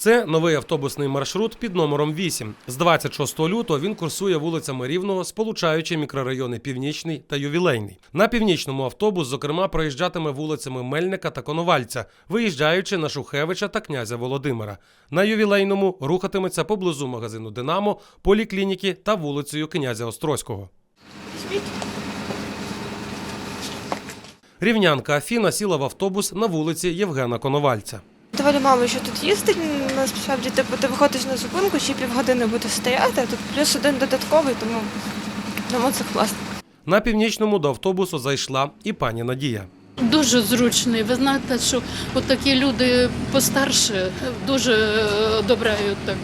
Це новий автобусний маршрут під номером 8. З 26 лютого він курсує вулицями Рівного, сполучаючи мікрорайони Північний та Ювілейний. На північному автобус, зокрема, проїжджатиме вулицями Мельника та Коновальця, виїжджаючи на Шухевича та князя Володимира. На ювілейному рухатиметься поблизу магазину Динамо, поліклініки та вулицею князя Острозького. Рівнянка Афіна сіла в автобус на вулиці Євгена Коновальця. Доволі мало що тут їздить. Насправді, типу, ти виходиш на зупинку, ще півгодини буде стояти, а тут плюс один додатковий, тому, тому це класно. На північному до автобусу зайшла і пані Надія. Дуже зручний. Ви знаєте, що от такі люди постарше дуже е, так.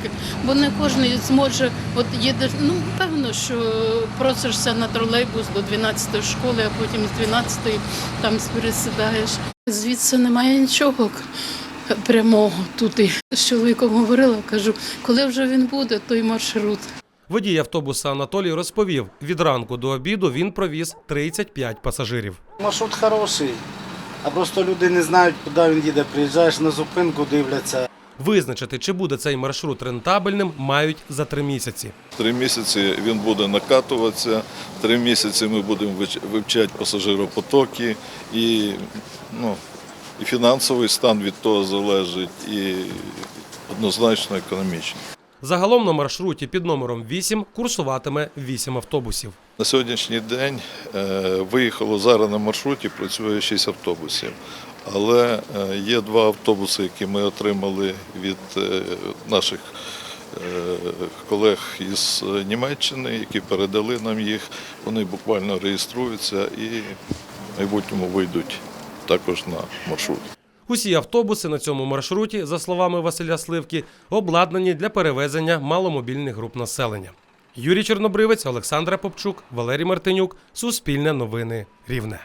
Бо не кожен зможе, от їдеш, ну певно, що просишся на тролейбус до 12 школи, а потім з 12 там пересідаєш. Звідси немає нічого прямого туди. З чоловіком говорила, кажу, коли вже він буде, той маршрут. Водій автобуса Анатолій розповів, від ранку до обіду він провіз 35 пасажирів. Маршрут хороший, а просто люди не знають, куди він їде. Приїжджаєш на зупинку, дивляться. Визначити, чи буде цей маршрут рентабельним, мають за три місяці. Три місяці він буде накатуватися, три місяці ми будемо вивчати пасажиропотоки і, ну, і фінансовий стан від того залежить, і однозначно економічний. Загалом на маршруті під номером 8 курсуватиме 8 автобусів. На сьогоднішній день е, виїхало зараз на маршруті, працює 6 автобусів. Але е, є два автобуси, які ми отримали від е, наших колег із Німеччини, які передали нам їх. Вони буквально реєструються і в майбутньому вийдуть також на маршрут. Усі автобуси на цьому маршруті, за словами Василя Сливки, обладнані для перевезення маломобільних груп населення. Юрій Чорнобривець, Олександра Попчук, Валерій Мартинюк. Суспільне новини Рівне.